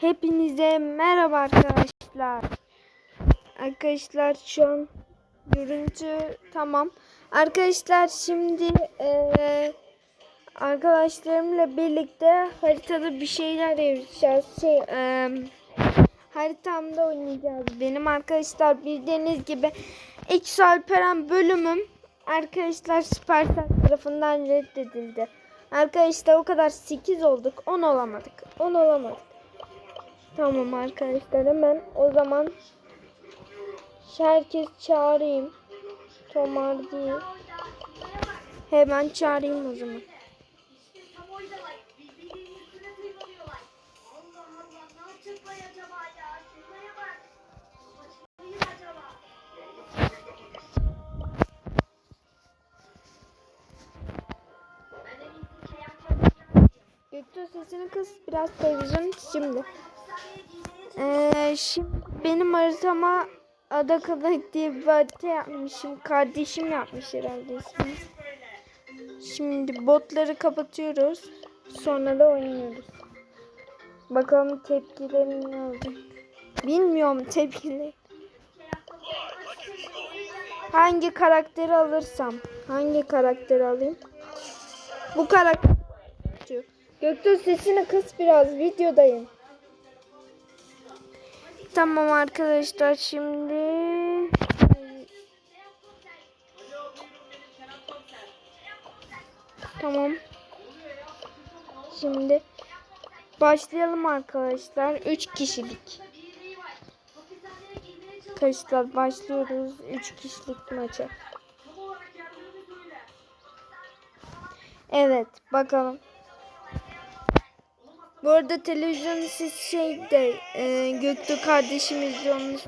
Hepinize merhaba arkadaşlar. Arkadaşlar şu an görüntü tamam. Arkadaşlar şimdi eee, arkadaşlarımla birlikte haritada bir şeyler yapacağız. Şey, eee, haritamda oynayacağız. Benim arkadaşlar bildiğiniz gibi X Alperen bölümüm arkadaşlar Süpersel tarafından reddedildi. Arkadaşlar o kadar 8 olduk. 10 olamadık. 10 olamadık. Tamam arkadaşlar hemen o zaman herkes çağırayım. Tomar değil. Hemen çağırayım o zaman. Göktuğ sesini kıs biraz televizyon şimdi. Ee, şimdi benim haritama Adakalık diye bir harita yapmışım. Kardeşim yapmış herhalde ismini. Şimdi botları kapatıyoruz. Sonra da oynuyoruz. Bakalım tepkileri ne oldu. Bilmiyorum tepkileri. Hangi karakteri alırsam. Hangi karakteri alayım? Bu karakter. Göktuğ sesini kıs biraz videodayım. Tamam arkadaşlar şimdi Tamam. Şimdi başlayalım arkadaşlar. 3 kişilik. Arkadaşlar başlıyoruz 3 kişilik maça. Evet bakalım. Bu arada televizyonu siz şeyde e, Göktuğ kardeşim izliyormuş.